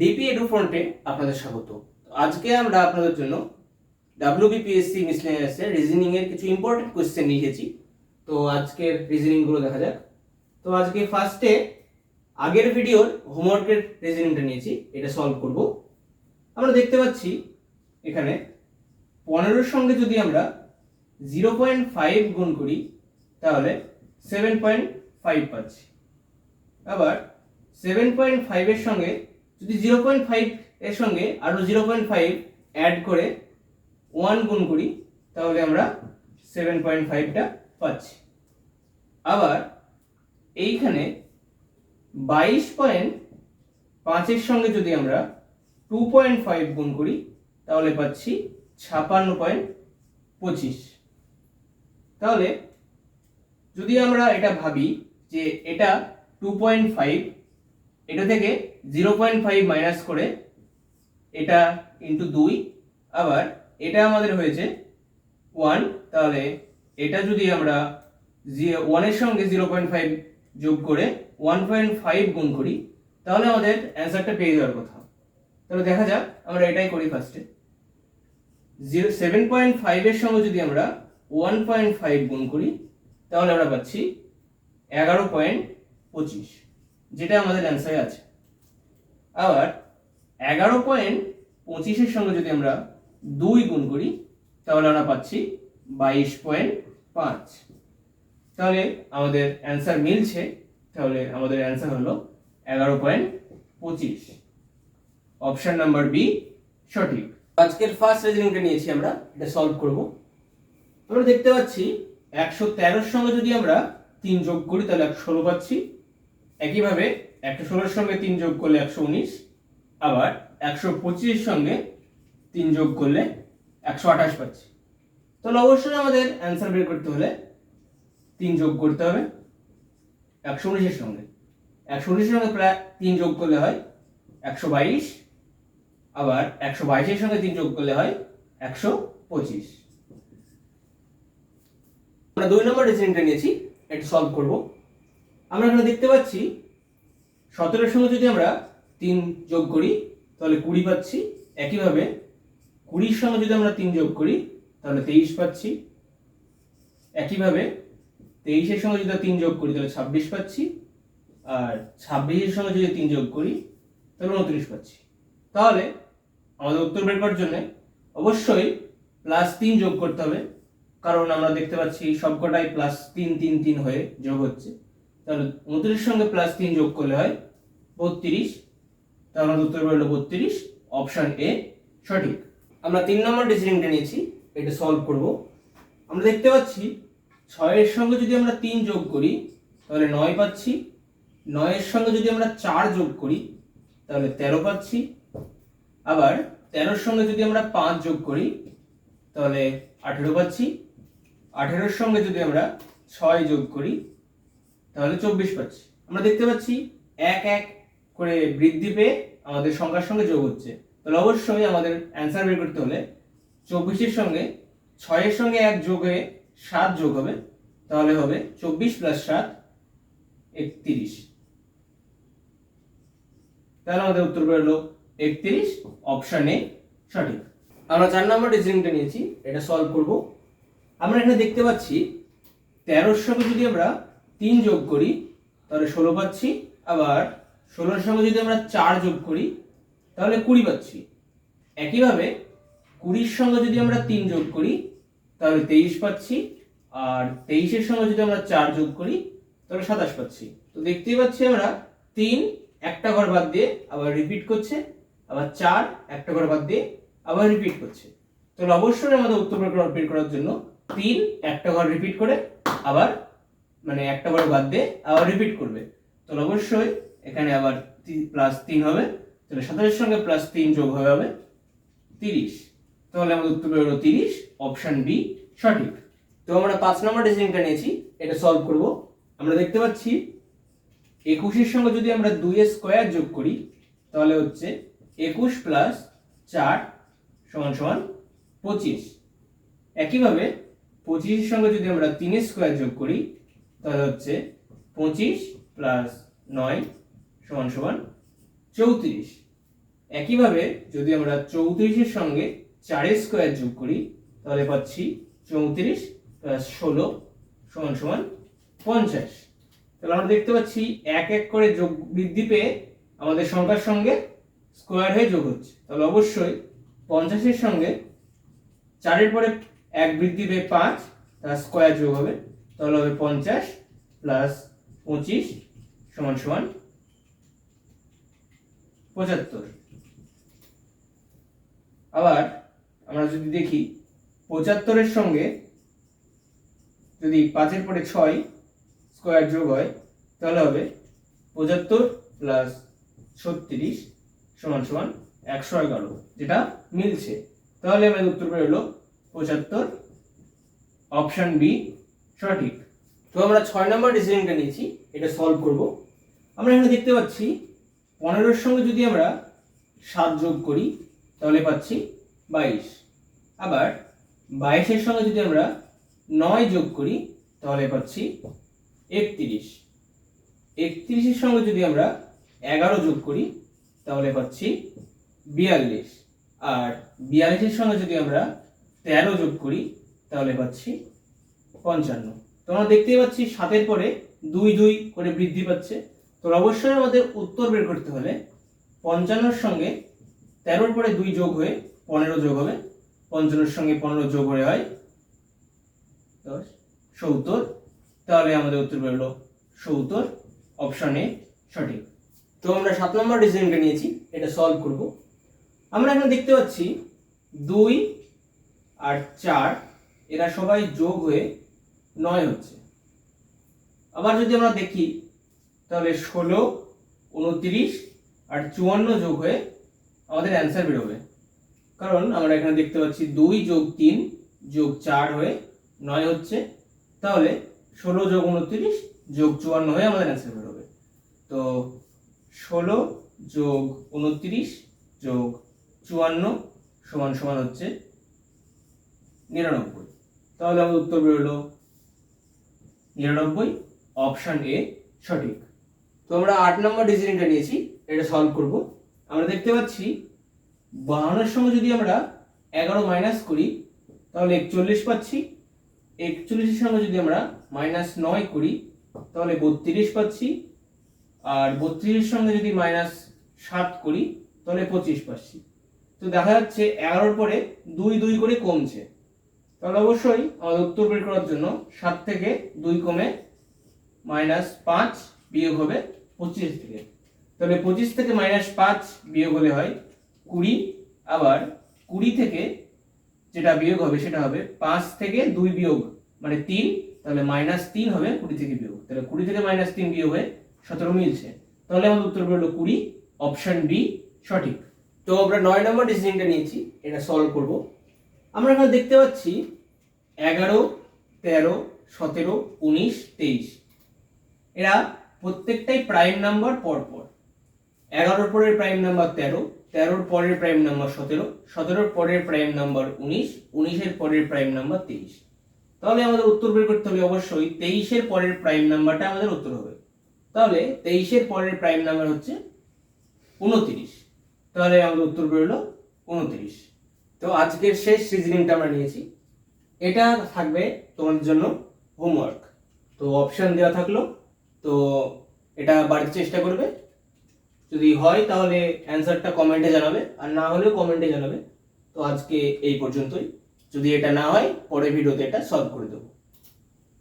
DP edu ফ্রন্টে আপনাদের স্বাগত। আজকে আমরা আপনাদের জন্য ডাব্লিউবিপিএসসি মিসলেনিয়াসের রিজনিং এর কিছু ইম্পর্টেন্ট কোয়েশ্চেন নিয়ে এসেছি তো আজকের রিজনিংগুলো দেখা যাক। তো আজকে ফার্স্টে আগের ভিডিওর হোমওয়ার্কের রিজনিংটা নিয়েছি, এটা সলভ করব। আমরা দেখতে পাচ্ছি এখানে পনেরোর সঙ্গে যদি আমরা জিরো পয়েন্ট ফাইভ গুণ করি, তাহলে সেভেন পয়েন্ট ফাইভ পাচ্ছি। আবার সেভেন পয়েন্ট ফাইভের সঙ্গে যদি জিরো পয়েন্ট ফাইভ এর সঙ্গে আরও জিরো পয়েন্ট ফাইভ অ্যাড করে ওয়ান গুণ করি, তাহলে আমরা সেভেন পয়েন্ট ফাইভটা পাচ্ছি। আবার এইখানে বাইশ পয়েন্ট পাঁচের সঙ্গে যদি আমরা টু পয়েন্ট ফাইভ গুণ করি, তাহলে পাচ্ছি ছাপান্ন পয়েন্ট পঁচিশ। তাহলে যদি আমরা এটা ভাবি যে এটা টু পয়েন্ট ফাইভ এটা থেকে জিরো পয়েন্ট ফাইভ মাইনাস করে এটা ইন্টু দুই, আবার এটা আমাদের হয়েছে ওয়ান তাহলে এটা যদি আমরা ওয়ানের সঙ্গে জিরো পয়েন্ট ফাইভ যোগ করে ওয়ান পয়েন্ট ফাইভ গুণ করি, তাহলে আমাদের অ্যান্সারটা পেয়ে যাওয়ার কথা। তাহলে দেখা যাক আমরা এটাই করি ফার্স্টে জিরো সেভেন পয়েন্ট ফাইভের সঙ্গে যদি আমরা ওয়ান পয়েন্ট ফাইভ গুণ করি, তাহলে আমরা পাচ্ছি এগারো পয়েন্ট পঁচিশ। যেটা আমাদের অ্যান্সারে আছে। আবার এগারো পয়েন্ট পঁচিশের সঙ্গে যদি আমরা দুই গুণ করি, তাহলে আমরা পাচ্ছি বাইশ পয়েন্ট পাঁচ। তাহলে আমাদের অ্যান্সার মিলছে, তাহলে আমাদের অ্যান্সার হলো এগারো পয়েন্ট পঁচিশ। অপশান নাম্বার বি সঠিক। আজকের ফার্স্ট রিজনিংটা নিয়েছি আমরা, এটা সলভ করব। আমরা দেখতে পাচ্ছি একশো তেরোর সঙ্গে যদি আমরা তিন যোগ করি, তাহলে একশো ষোলো পাচ্ছি। একইভাবে একশো ষোলোর সঙ্গে তিন যোগ করলে একশো উনিশ, আবার একশো পঁচিশের সঙ্গে তিন যোগ করলে একশো আঠাশ পাচ্ছি। তাহলে অবশ্যই আমাদের অ্যান্সার বের করতে হলে তিন যোগ করতে হবে একশো উনিশের সঙ্গে। একশো উনিশের সঙ্গে প্রায় তিন যোগ করলে হয় একশো বাইশ, আবার একশো বাইশের সঙ্গে তিন যোগ করলে হয় একশো পঁচিশ। আমরা দুই নম্বর রিজনিংটা নিয়েছি, এটা সলভ করব। আমরা এখানে দেখতে পাচ্ছি, সতেরোর সঙ্গে যদি আমরা তিন যোগ করি, তাহলে কুড়ি পাচ্ছি। একইভাবে কুড়ির সঙ্গে যদি আমরা তিন যোগ করি, তাহলে তেইশ পাচ্ছি। একইভাবে তেইশের সঙ্গে যদি তিন যোগ করি, তাহলে ছাব্বিশ পাচ্ছি। আর ছাব্বিশের সঙ্গে যদি তিন যোগ করি, তাহলে উনত্রিশ পাচ্ছি। তাহলে আমাদের উত্তর বের করার জন্য অবশ্যই প্লাস তিন যোগ করতে হবে, কারণ আমরা দেখতে পাচ্ছি সবকটাই প্লাস তিন তিন তিন হয়ে যোগ হচ্ছে। তাহলে উনত্রিশ সঙ্গে প্লাস তিন যোগ করলে হয় বত্রিশ। তাহলে আমাদের উত্তর বেরোলো বত্রিশ অপশন এ সঠিক। আমরা তিন নম্বর ডিসিশনটা নিয়েছি, এটা সলভ করব। আমরা দেখতে পাচ্ছি ছয়ের সঙ্গে যদি আমরা তিন যোগ করি, তাহলে নয় পাচ্ছি। নয়ের সঙ্গে যদি আমরা চার যোগ করি, তাহলে তেরো পাচ্ছি। আবার তেরোর সঙ্গে যদি আমরা পাঁচ যোগ করি, তাহলে আঠেরো পাচ্ছি। আঠেরোর সঙ্গে যদি আমরা ছয় যোগ করি তাহলে চব্বিশ পাচ্ছি। আমরা দেখতে পাচ্ছি এক এক করে বৃদ্ধি পেয়ে আমাদের সংখ্যার সঙ্গে যোগ হচ্ছে। তাহলে অবশ্যই আমাদের অ্যান্সার বের করতে হলে চব্বিশের সঙ্গে ছয়ের সঙ্গে এক যোগ হয়ে সাত যোগ হবে। তাহলে হবে চব্বিশ প্লাস সাত, একত্রিশ। তাহলে আমাদের উত্তর বেরোলো একত্রিশ অপশন এ সঠিক। আমরা চার নম্বর রিজনিংটা নিয়েছি, এটা সলভ করব। আমরা এখানে দেখতে পাচ্ছি তেরোর সঙ্গে যদি আমরা তিন যোগ করি, তাহলে ষোলো পাচ্ছি। আবার ষোলোর সঙ্গে যদি আমরা চার যোগ করি, তাহলে কুড়ি পাচ্ছি। একইভাবে কুড়ির সঙ্গে যদি আমরা তিন যোগ করি, তাহলে তেইশ পাচ্ছি। আর তেইশের সঙ্গে যদি আমরা চার যোগ করি, তাহলে সাতাশ পাচ্ছি। তো দেখতেই পাচ্ছি আমরা, তিন একটা ঘর বাদ দিয়ে আবার রিপিট করছে, আবার চার একটা ঘর বাদ দিয়ে আবার রিপিট করছে। তাহলে অবশ্যই আমাদের উত্তর বের করার জন্য তিন একটা ঘর রিপিট করে আবার মানে একটা বার বাদ দিয়ে আবার রিপিট করবে। তাহলে অবশ্যই এখানে আবার প্লাস তিন হবে। তাহলে সাতাশের সঙ্গে প্লাস তিন যোগ হয়ে হবে তিরিশ। তাহলে আমাদের উত্তর বেরোলো তিরিশ অপশন বি সঠিক। তো আমরা পাঁচ নম্বর ডিসিশনটা নিয়েছি, এটা সলভ করব। আমরা দেখতে পাচ্ছি একুশের সঙ্গে যদি আমরা দুইয়ের স্কোয়ার যোগ করি, তাহলে হচ্ছে একুশ প্লাস চার সমান সমান পঁচিশ। একইভাবে পঁচিশের সঙ্গে যদি আমরা তিনের স্কোয়ার যোগ করি তাহলে হচ্ছে পঁচিশ প্লাস নয় সমান সমান চৌত্রিশ। একইভাবে যদি আমরা চৌত্রিশের সঙ্গে চারের স্কোয়ার যোগ করি, তাহলে পাচ্ছি চৌত্রিশ প্লাস ষোলো সমান সমান পঞ্চাশ। তাহলে আমরা দেখতে পাচ্ছি এক এক করে যোগ বৃদ্ধি পেয়ে আমাদের সংখ্যার সঙ্গে স্কোয়ার হয়ে যোগ হচ্ছে। তাহলে অবশ্যই পঞ্চাশের সঙ্গে চারের পরে এক বৃদ্ধি পেয়ে পাঁচ তার স্কোয়ার যোগ হবে তাহলে হবে পঞ্চাশ প্লাস পঁচিশ সমান সমান পঁচাত্তর। আবার আমরা যদি দেখি পঁচাত্তরের সঙ্গে যদি পাঁচের পরে ছয় স্কোয়ার যোগ হয়, তাহলে হবে পঁচাত্তর প্লাস ছত্রিশ সমান সমান একশো এগারো, যেটা মিলছে। তাহলে আমাদের উত্তর বেরোলো পঁচাত্তর। অপশন বি সঠিক। তো আমরা ছয় নম্বর ডিসিশনটা নিয়েছি, এটা সলভ করব। আমরা এখানে দেখতে পাচ্ছি, পনেরোর সঙ্গে যদি আমরা সাত যোগ করি, তাহলে পাচ্ছি বাইশ। আবার বাইশের সঙ্গে যদি আমরা নয় যোগ করি, তাহলে পাচ্ছি একত্রিশ। একত্রিশের সঙ্গে যদি আমরা এগারো যোগ করি, তাহলে পাচ্ছি বিয়াল্লিশ। আর বিয়াল্লিশের সঙ্গে যদি আমরা তেরো যোগ করি, তাহলে পাচ্ছি পঞ্চান্ন। তো আমরা দেখতেই পাচ্ছি সাতের পরে দুই দুই করে বৃদ্ধি পাচ্ছে। তো অবশ্যই আমাদের উত্তর বের করতে হলে পঞ্চান্নর সঙ্গে তেরোর পরে দুই যোগ হয়ে পনেরো যোগ হবে। পঞ্চান্নর সঙ্গে পনেরো যোগ হয়ে হয় দশ। সত্তর। তাহলে আমাদের উত্তর বেরোলো সত্তর। অপশন সঠিক। তো আমরা সাত নম্বর ডিসিশনটা নিয়েছি, এটা সলভ করব। আমরা এখানে দেখতে পাচ্ছি দুই আর চার, এরা সবাই যোগ হয়ে নয় হচ্ছে। আবার যদি আমরা দেখি, তাহলে ষোলো, উনত্রিশ আর চুয়ান্ন যোগ হয়ে আমাদের অ্যান্সার বেরোবে। কারণ আমরা এখানে দেখতে পাচ্ছি দুই যোগ তিন যোগ চার হয়ে নয় হচ্ছে। তাহলে ষোলো যোগ উনত্রিশ যোগ চুয়ান্ন হয়ে আমাদের অ্যান্সার বেরোবে। তো ষোলো যোগ উনত্রিশ যোগ চুয়ান্ন সমান সমান হচ্ছে নিরানব্বই। তাহলে আমাদের উত্তর বেরোলো নিরানব্বই অপশন এ সঠিক। তো আমরা আট নম্বর ডিসিশনটা নিয়েছি, এটা সলভ করব। আমরা দেখতে পাচ্ছি, বাহান্নের সঙ্গে যদি আমরা এগারো মাইনাস করি, তাহলে একচল্লিশ পাচ্ছি। একচল্লিশের সঙ্গে যদি আমরা মাইনাস নয় করি, তাহলে বত্রিশ পাচ্ছি। আর বত্রিশের সঙ্গে যদি মাইনাস সাত করি, তাহলে পঁচিশ পাচ্ছি। তো দেখা যাচ্ছে এগারোর পরে দুই দুই করে কমছে। তাহলে অবশ্যই আমাদের উত্তর বের করার জন্য সাত থেকে দুই কমে মাইনাস পাঁচ বিয়োগ হবে পঁচিশ থেকে। তাহলে পঁচিশ থেকে মাইনাস পাঁচ বিয়োগ হলে হয় কুড়ি, আবার কুড়ি থেকে যেটা বিয়োগ হবে সেটা হবে পাঁচ থেকে দুই বিয়োগ মানে তিন, তাহলে মাইনাস তিন হবে কুড়ি থেকে বিয়োগ। তাহলে কুড়ি থেকে মাইনাস তিন বিয়োগ হয়ে সতেরো মিলছে। তাহলে আমাদের উত্তর বেরোলো কুড়ি, অপশন বি সঠিক। তো আমরা নয় নম্বর ডিসিশনটা নিয়েছি, এটা সলভ করব। আমরা এখানে দেখতে পাচ্ছি এগারো, তেরো, সতেরো, উনিশ, তেইশ। এরা প্রত্যেকটাই প্রাইম নাম্বার পর পর এগারোর পরের প্রাইম নাম্বার তেরো, তেরোর পরের প্রাইম নাম্বার সতেরো, সতেরোর পরের প্রাইম নাম্বার উনিশ, উনিশের পরের প্রাইম নাম্বার তেইশ। তাহলে আমাদের উত্তর বের করতে হবে অবশ্যই, তেইশের পরের প্রাইম নাম্বারটা আমাদের উত্তর হবে। তাহলে তেইশের পরের প্রাইম নাম্বার হচ্ছে উনত্রিশ। তাহলে আমাদের উত্তর বেরোলো উনত্রিশ। তো আজকের শেষ রিজনিংটা আমরা নিয়েছি। এটা থাকবে তোমাদের জন্য হোমওয়ার্ক তো অপশান দেওয়া থাকল। তো এটা বাড়িতে চেষ্টা করবে। যদি হয় তাহলে অ্যান্সারটা কমেন্টে জানাবে। আর না হলেও কমেন্টে জানাবে। তো আজকে এই পর্যন্তই। যদি এটা না হয়, পরের ভিডিওতে এটা সলভ করে দেবো।